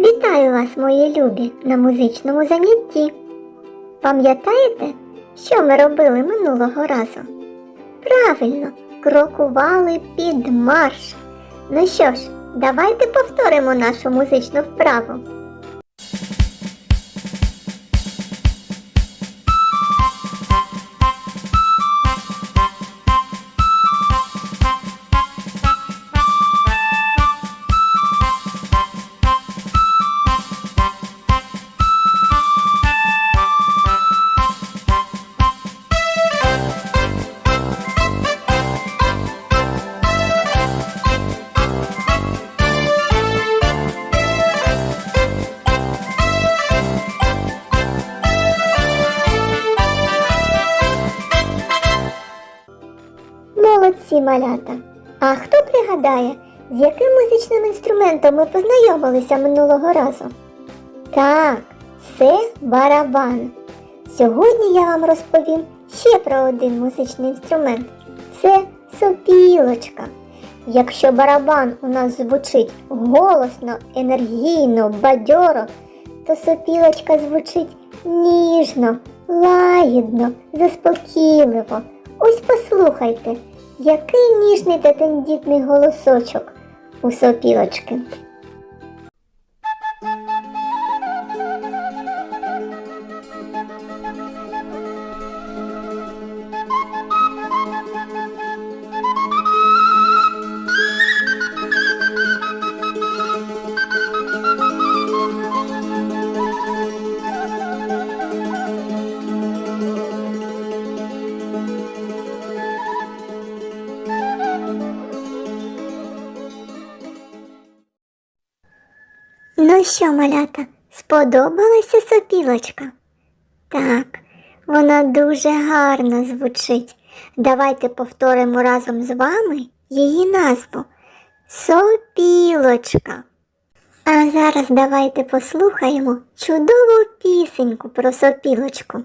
Вітаю вас, мої любі, на музичному занятті. Пам'ятаєте, що ми робили минулого разу? Правильно, крокували під марш. Ну що ж, давайте повторимо нашу музичну вправу. Молодці малята. А хто пригадає, з яким музичним інструментом ми познайомилися минулого разу? Так, це барабан. Сьогодні я вам розповім ще про один музичний інструмент. Це сопілочка. Якщо барабан у нас звучить голосно, енергійно, бадьоро, то сопілочка звучить ніжно, лагідно, заспокійливо. Ось послухайте, який ніжний та тендітний голосочок у сопілочки. Ну що, малята, сподобалася сопілочка? Так, вона дуже гарно звучить. Давайте повторимо разом з вами її назву Сопілочка. А зараз давайте послухаємо чудову пісеньку про сопілочку.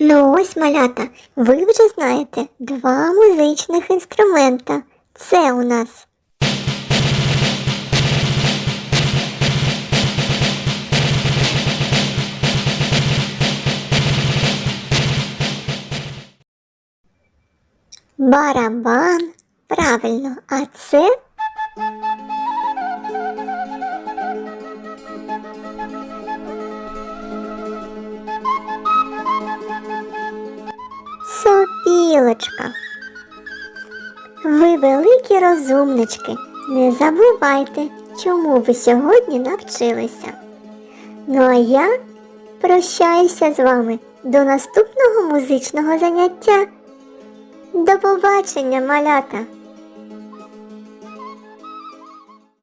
Ну ось, малята, ви вже знаєте два музичних інструмента. Це у нас барабан. Правильно, а це Ви великі розумнички. Не забувайте, чому ви сьогодні навчилися. Ну а я прощаюся з вами до наступного музичного заняття. До побачення, малята!